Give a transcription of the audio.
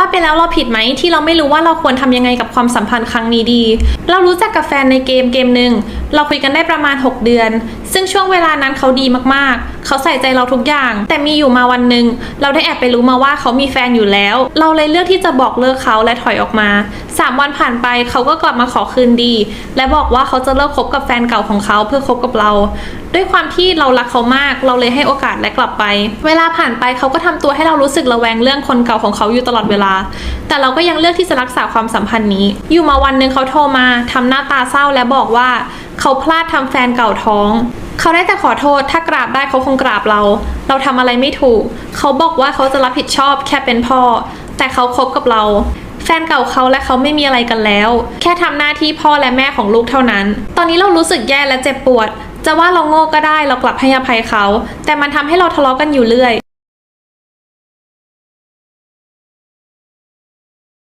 ว่าไปแล้วเราผิดไหมที่เราไม่รู้ว่าเราควรทำยังไงกับความสัมพันธ์ครั้งนี้ดี เรารู้จักกับแฟนในเกมเกมหนึ่ง เราคุยกันได้ประมาณ 6 เดือน ซึ่งช่วงเวลานั้นเขาดีมากๆ เขาใส่ใจเราทุกอย่าง แต่มีอยู่มาวันหนึ่งเราได้แอบไปรู้มาว่าเขามีแฟนอยู่แล้ว เราเลยเลือกที่จะบอกเลิกเขาและถอยออกมา 3 วันผ่านไปเขาก็กลับมาขอคืนดี และบอกว่าเขาจะเลิกคบกับแฟนเก่าของเขาเพื่อคบกับเรา ด้วยความที่เรารักเขามากเราเลยให้โอกาสและกลับไป เวลาผ่านไปเขาก็ทำตัวให้เรารู้สึกระแวงเรื่องคนเก่าของเขาอยู่ตลอดเวลา แต่เราก็ยังเลือกที่จะรักษาความสัมพันธ์นี้ อยู่มาวันหนึ่งเขาโทรมาทำหน้าตาเศร้าและบอกว่า เขาพลาดทำแฟนเก่าท้อง เขาได้แต่ขอโทษถ้ากราบได้เขาคงกราบเรา เราทำอะไรไม่ถูก เขาบอกว่าเขาจะรับผิดชอบแค่เป็นพ่อ แต่เขาคบกับเรา แฟนเก่าเขาและเขาไม่มีอะไรกันแล้ว แค่ทำหน้าที่พ่อและแม่ของลูกเท่านั้น ตอนนี้เรารู้สึกแย่และเจ็บปวดจะว่าเราโง่ก็ได้เรากลับให้อภัยเขา แต่มันทำให้เราทะเลาะกันอยู่เรื่อย